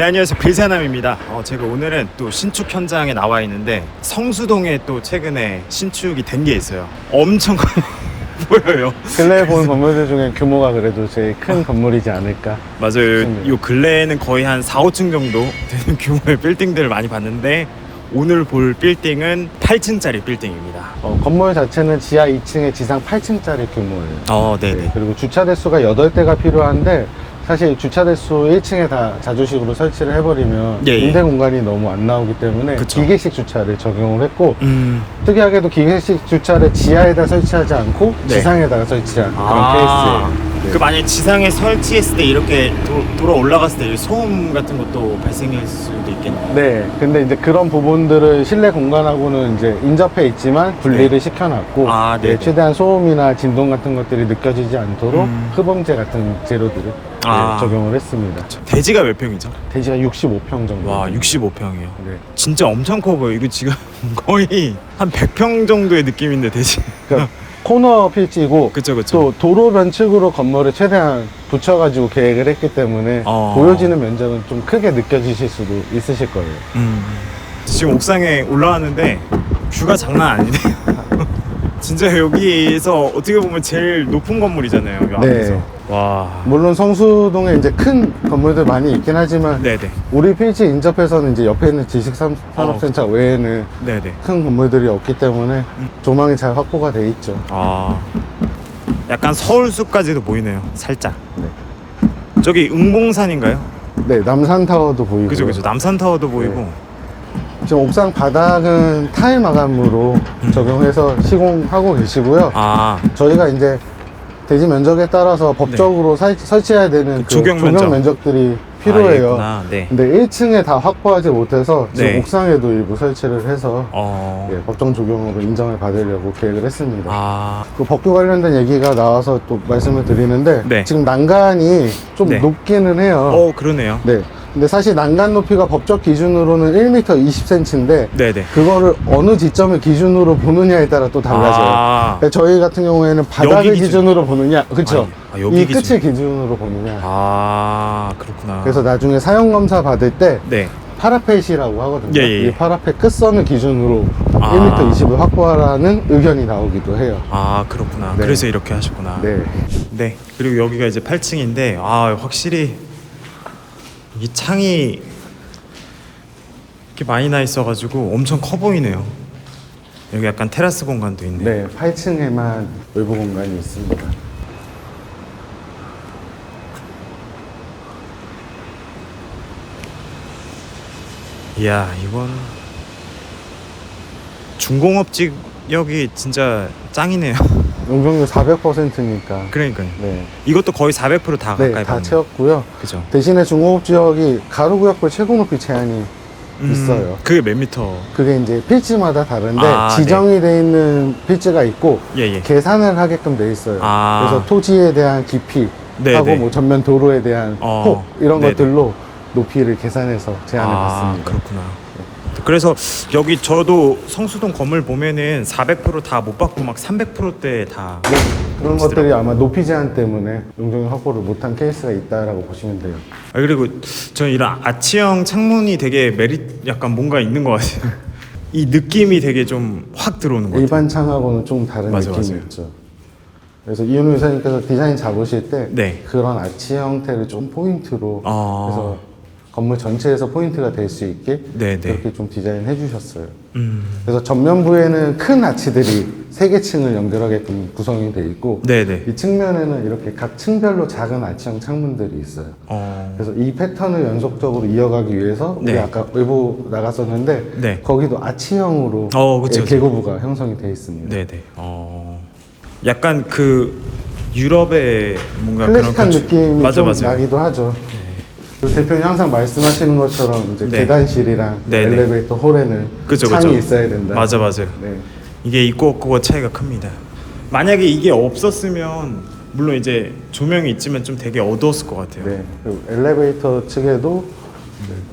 네 안녕하세요 빌사남입니다. 어, 제가 오늘은 또 신축 현장에 나와 있는데 성수동에 또 최근에 신축이 된 게 있어요. 엄청 보여요. 근래에 본 건물들 중에 규모가 그래도 제일 큰 건물이지 않을까. 맞아요. 맞습니다. 요 근래에는 거의 한 4, 5층 정도 되는 규모의 빌딩들을 많이 봤는데 오늘 볼 빌딩은 8층짜리 빌딩입니다. 어, 건물 자체는 지하 2층에 지상 8층짜리 규모예요. 어, 네, 그리고 주차 대수가 8대가 필요한데 사실 주차 대수 1층에 다 자주식으로 설치를 해버리면 예, 예. 임대 공간이 너무 안 나오기 때문에 그쵸. 기계식 주차를 적용을 했고 음. 특이하게도 기계식 주차를 지하에다 설치하지 않고 네. 지상에다가 설치한 그런 아, 케이스예요. 네. 그 만약에 지상에 설치했을 때 이렇게 도, 돌아 올라갔을 때 소음 같은 것도 발생할 수도 있겠네요. 네, 근데 이제 그런 부분들을 실내 공간하고는 이제 인접해 있지만 분리를 네. 시켜놨고 아, 네, 네네. 최대한 소음이나 진동 같은 것들이 느껴지지 않도록 음. 흡음재 같은 재료들을 아. 네, 적용을 했습니다. 대지가 몇 평이죠? 대지가 65평 정도. 와, 65평이에요. 네. 진짜 엄청 커 보여. 이거 지금 거의 한 100평 정도의 느낌인데 대지. 그러니까 코너 필지고 그쵸 그쵸. 또 도로 변측으로 건물을 최대한 붙여가지고 계획을 했기 때문에 어. 보여지는 면적은 좀 크게 느껴지실 수도 있으실 거예요. 음. 지금 옥상에 올라왔는데 뷰가 장난 아니네요. 진짜 여기에서 어떻게 보면 제일 높은 건물이잖아요. 이 앞에서. 네. 와. 물론 성수동에 이제 큰 건물들 많이 있긴 하지만 네네. 우리 필지 인접해서는 이제 옆에 있는 지식산업센터 외에는 네네. 큰 건물들이 없기 때문에 음. 조망이 잘 확보가 돼 있죠. 아. 약간 서울숲까지도 보이네요. 살짝. 네. 저기 응봉산인가요? 네, 남산타워도 보이고 그죠 그죠. 남산타워도 네. 보이고. 지금 옥상 바닥은 타일 마감으로 적용해서 시공하고 계시고요. 아. 저희가 이제 대지 면적에 따라서 법적으로 사- 설치해야 되는 그그 조경 면적. 면적들이 필요해요. 아, 네. 근데 1층에 다 확보하지 못해서 지금 네. 옥상에도 일부 설치를 해서 어. 예, 법정 적용으로 인정을 받으려고 계획을 했습니다. 아. 그 법규 관련된 얘기가 나와서 또 말씀을 드리는데 네. 지금 난간이 좀 네. 높기는 해요. 어, 그러네요. 네. 근데 사실 난간 높이가 법적 기준으로는 1m 20cm인데 네네. 그거를 어느 지점을 기준으로 보느냐에 따라 또 달라져요. 아. 그러니까 저희 같은 경우에는 바닥을 기준. 기준으로 보느냐, 그렇죠? 아, 이 기준. 끝을 기준으로 보느냐. 아, 그렇구나. 그래서 나중에 사용 검사 받을 때 네. 파라펫이라고 하거든요. 예, 예, 예. 이 파라펫 끝선을 기준으로 아. 1m 20을 확보하라는 의견이 나오기도 해요. 아, 그렇구나. 네. 그래서 이렇게 하셨구나. 네. 네. 그리고 여기가 이제 8층인데 아, 확실히 이 창이 이렇게 많이 나 있어 가지고 엄청 커 보이네요. 여기 약간 테라스 공간도 있네. 네, 8층에만 외부 공간이 있습니다. 이야, 이건 중공업 지역이 진짜 짱이네요. 용적률 400%니까. 그러니까요. 네. 이것도 거의 400%다 네, 가까이 다 받네. 채웠고요. 그죠. 대신에 중공업 지역이 가로구역별 최고 높이 제한이 음, 있어요. 그게 몇 미터? 그게 이제 필지마다 다른데 아, 지정이 돼 있는 필지가 있고 예, 예. 계산을 하게끔 돼 있어요. 아. 그래서 토지에 대한 깊이 네, 하고 네. 뭐 전면 도로에 대한 어, 폭 이런 네 네. 것들로 높이를 계산해서 제한을 아, 받습니다. 그렇구나. 그래서 여기 저도 성수동 건물 보면은 400%다 못 받고 막 300%대 다. 네, 그런 것들이 아마 높이 제한 때문에 용적률 확보를 못한 케이스가 있다라고 보시면 돼요. 아, 그리고 저는 이런 아치형 창문이 되게 메리트 약간 뭔가 있는 것 같아요. 이 느낌이 되게 좀 확 들어오는 것 같아요. 일반 창하고는 좀 다른 맞아, 느낌이 맞아요. 있죠. 그래서 이윤우 이사님께서 디자인 잡으실 때 네. 그런 아치 형태를 좀 포인트로 아. 그래서 건물 전체에서 포인트가 될 수 있게 네, 네. 그렇게 좀 디자인해 주셨어요. 음. 그래서 전면부에는 큰 아치들이 세 개 층을 연결하게끔 구성이 돼 있고 네네. 이 측면에는 이렇게 각 층별로 작은 아치형 창문들이 있어요. 어. 그래서 이 패턴을 연속적으로 이어가기 위해서 우리 네. 아까 외부 나갔었는데 네. 거기도 아치형으로 어, 그쵸, 예, 그쵸. 계고부가 형성이 돼 있습니다. 네네. 어. 약간 그 유럽의 뭔가 클래식한 그런 건축- 느낌이 맞아 좀 맞아. 나기도 하죠. 그리고 대표님 항상 말씀하시는 것처럼 이제 네. 계단실이랑 네, 네. 엘리베이터 홀에는 그죠, 창이 그죠. 있어야 된다. 맞아 맞아요. 네. 이게 있고 없고가 차이가 큽니다. 만약에 이게 없었으면 물론 이제 조명이 있지만 좀 되게 어두웠을 것 같아요. 네. 그리고 엘리베이터 측에도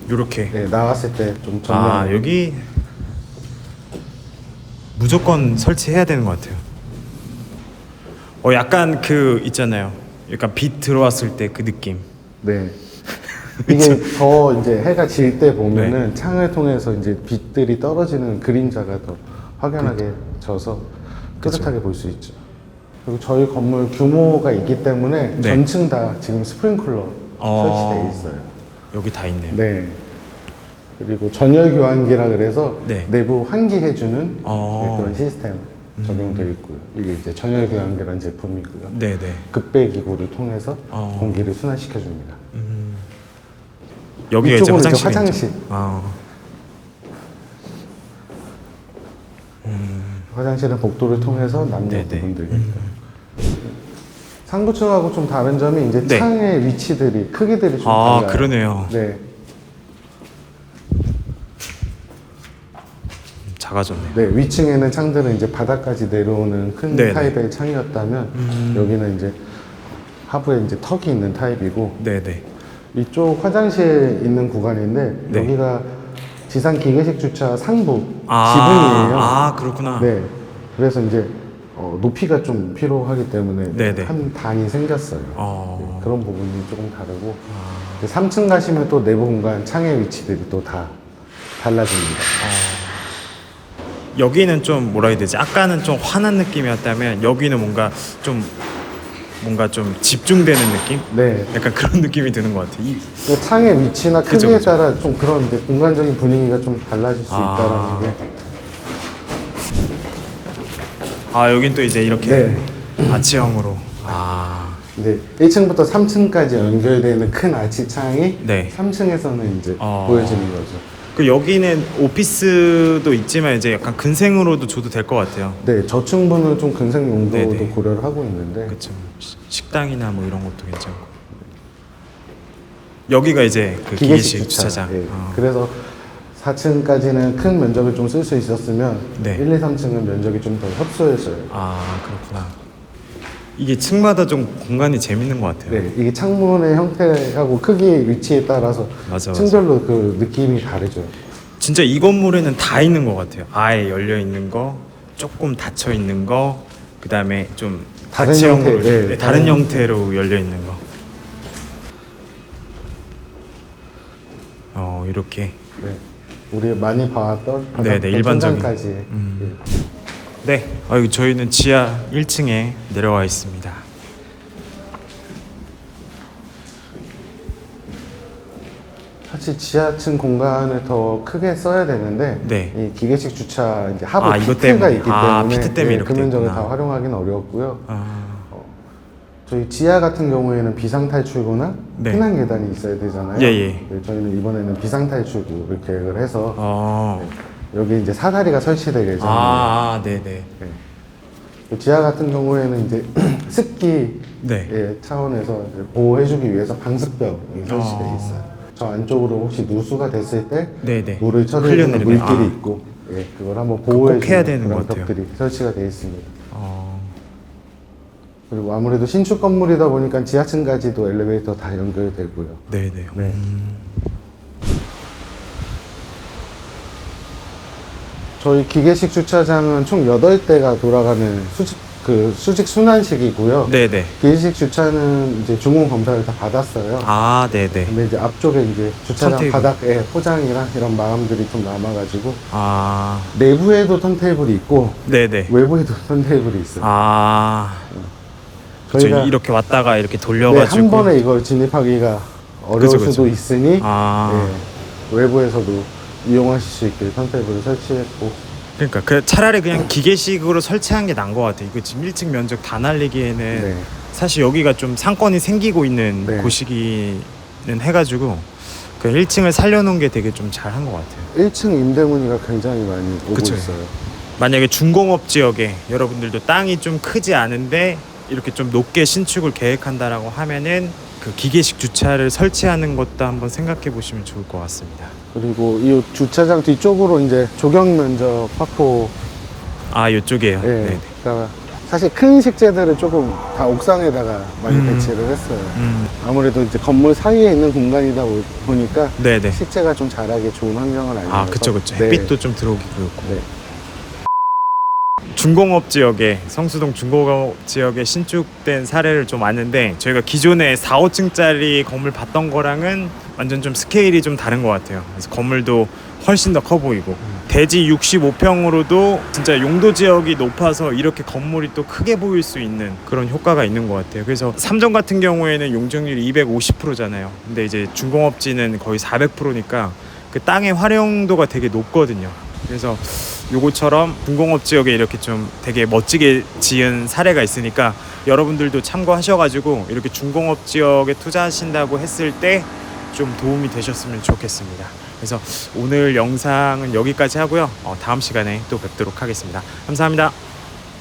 이렇게. 네, 나왔을 때 좀 전면 아 여기 무조건 설치해야 되는 것 같아요. 어 약간 그 있잖아요. 약간 빛 들어왔을 때 그 느낌. 네. 이게 더 이제 해가 질 때 보면은 창을 통해서 이제 빛들이 떨어지는 그림자가 더 확연하게 져서 깨끗하게 볼 수 있죠. 그리고 저희 건물 규모가 있기 때문에 네. 전층 다 지금 스프링클러 어. 설치되어 있어요. 여기 다 있네요. 네. 그리고 전열 교환기라 그래서 네. 내부 환기해주는 어. 그런 시스템 적용되어 있고요. 이게 이제 전열 교환기라는 제품이고요. 네 네. 급배 기구를 통해서 어. 공기를 순환시켜 줍니다. 여기가 이제 이쪽으로 이제 화장실. 화장실. 아, 화장실은 복도를 통해서 남녀 네네. 부분들이니까. 상부층하고 좀 다른 점이 이제 네. 창의 위치들이 크기들이 좀 아 달라요. 그러네요. 네, 작아졌네요. 네 위층에는 창들은 이제 바닥까지 내려오는 큰 네네. 타입의 창이었다면 여기는 이제 하부에 이제 턱이 있는 타입이고 네네. 이쪽 화장실 있는 구간인데 네. 여기가 지상 기계식 주차 상부 아, 지붕이에요. 아 그렇구나. 네. 그래서 이제 어, 높이가 좀 필요하기 때문에 네네. 한 단이 생겼어요. 어. 네, 그런 부분이 조금 다르고 3층 가시면 또 내부 공간 창의 위치들이 또 다 달라집니다. 여기는 좀 뭐라 해야 되지? 아까는 좀 환한 느낌이었다면 여기는 뭔가 좀 뭔가 좀 집중되는 느낌? 네. 약간 그런 느낌이 드는 것 같아. 이, 그 창의 위치나 그죠, 크기에 그죠. 따라 좀 그런 이제 공간적인 분위기가 좀 달라질 수 아. 있다라는 게. 아 여긴 또 이제 이렇게 네. 아치형으로. 아 이제 1층부터 3층까지 연결되는 큰 아치 창이 네. 3층에서는 이제 어. 보여지는 거죠. 그 여기는 오피스도 있지만 이제 약간 근생으로도 줘도 될 것 같아요. 네, 저층부는 좀 근생 용도도 네네. 고려를 하고 있는데 그렇죠. 식당이나 뭐 이런 것도 괜찮고. 여기가 이제 그 기계식, 기계식 주차. 주차장. 예. 어. 그래서 4층까지는 큰 면적을 좀 쓸 수 있었으면 네. 1, 2, 3층은 면적이 좀 더 협소해져요. 아 그렇구나. 이게 층마다 좀 공간이 재밌는 것 같아요. 네, 이게 창문의 형태하고 크기, 위치에 따라서 맞아, 맞아. 층별로 그 느낌이 다르죠. 진짜 이 건물에는 다 있는 것 같아요. 아예 열려 있는 거, 조금 닫혀 있는 거, 그 다음에 좀 다른 다치형으로 형태, 네, 네, 다른 다른 형태로 열려 있는 거. 어 이렇게 네. 우리 많이 봐왔던 바닥 네, 네, 일반적인. 천장까지 음. 예. 네, 아유 저희는 지하 1층에 내려와 있습니다. 사실 지하층 공간을 더 크게 써야 되는데 네. 이 기계식 주차 이제 하부 아, 이것 피트가 때문에. 있기 아, 때문에 피트 때문에 예, 이렇게 그 면적을 됐구나. 다 활용하기는 어려웠고요. 아, 저희 지하 같은 경우에는 비상 탈출구나 네. 피난 계단이 있어야 되잖아요. 예, 예. 네, 저희는 이번에는 비상 탈출구를 계획을 해서 어, 여기 이제 사다리가 설치될 예정입니다. 아, 아, 네, 네, 네. 그 지하 같은 경우에는 이제 습기 네. 의 차원에서 이제 보호해주기 위해서 설치되어 어. 있어요. 저 안쪽으로 혹시 누수가 됐을 때 네, 네. 물을 흘려내리네. 물길이 아. 있고 예, 그걸 한번 꼭 보호해주는 해야 되는 그런 것 같아요. 벽들이 설치가 되어 있습니다. 어, 그리고 아무래도 신축 건물이다 보니까 지하층까지도 엘리베이터 다 연결되고요. 네, 네. 네. 저희 기계식 주차장은 총 8대가 돌아가는 수직 그 수직 순환식이고요. 네, 네. 기계식 주차는 이제 중공 검사를 다 받았어요. 아, 네, 네. 근데 이제 앞쪽에 이제 주차장 턴테이블. 바닥에 포장이랑 이런 마감들이 좀 남아가지고 아, 내부에도 턴테이블이 있고 네, 네. 외부에도 턴테이블이 있어요. 아, 저희가 저희 이렇게 왔다가 이렇게 네, 돌려가지고 한 번에 이걸 진입하기가 어려울 그죠, 그죠. 수도 있으니 아, 예, 외부에서도 이용하실 수 있게 턴테이블을 설치했고 그러니까 그 차라리 그냥 기계식으로 설치한 게 나은 것 같아요. 이거 지금 1층 면적 다 날리기에는 네. 사실 여기가 좀 상권이 생기고 있는 네. 곳이기는 해가지고 그 1층을 살려놓은 게 되게 좀 잘한 것 같아요. 1층 임대 문의가 굉장히 많이 오고 그쵸. 있어요. 만약에 중공업 지역에 여러분들도 땅이 좀 크지 않은데 이렇게 좀 높게 신축을 계획한다라고 하면은 그 기계식 주차를 설치하는 것도 한번 생각해 보시면 좋을 것 같습니다. 그리고 이 주차장 뒤쪽으로 이제 조경 면적 확보 아 이쪽이에요. 예. 네. 그러니까 사실 큰 식재들을 조금 다 옥상에다가 많이 음. 배치를 했어요. 음, 아무래도 이제 건물 사이에 있는 공간이다 보- 보니까 네네. 식재가 좀 자라기 좋은 환경을 알려서 아 그쵸 그쵸. 네. 햇빛도 좀 들어오기 그렇고. 네. 중공업 지역에 성수동 중공업 지역에 신축된 사례를 좀 아는데 저희가 기존에 4, 5층짜리 건물 봤던 거랑은 완전 좀 스케일이 좀 다른 것 같아요. 그래서 건물도 훨씬 더 커 보이고 대지 65평으로도 진짜 용도 지역이 높아서 이렇게 건물이 또 크게 보일 수 있는 그런 효과가 있는 것 같아요. 그래서 삼정 같은 경우에는 용적률이 250%잖아요. 근데 이제 중공업지는 거의 400%니까 그 땅의 활용도가 되게 높거든요. 그래서 요거처럼 중공업 지역에 이렇게 좀 되게 멋지게 지은 사례가 있으니까 여러분들도 참고하셔가지고 이렇게 중공업 지역에 투자하신다고 했을 때 좀 도움이 되셨으면 좋겠습니다. 그래서 오늘 영상은 여기까지 하고요. 어, 다음 시간에 또 뵙도록 하겠습니다. 감사합니다.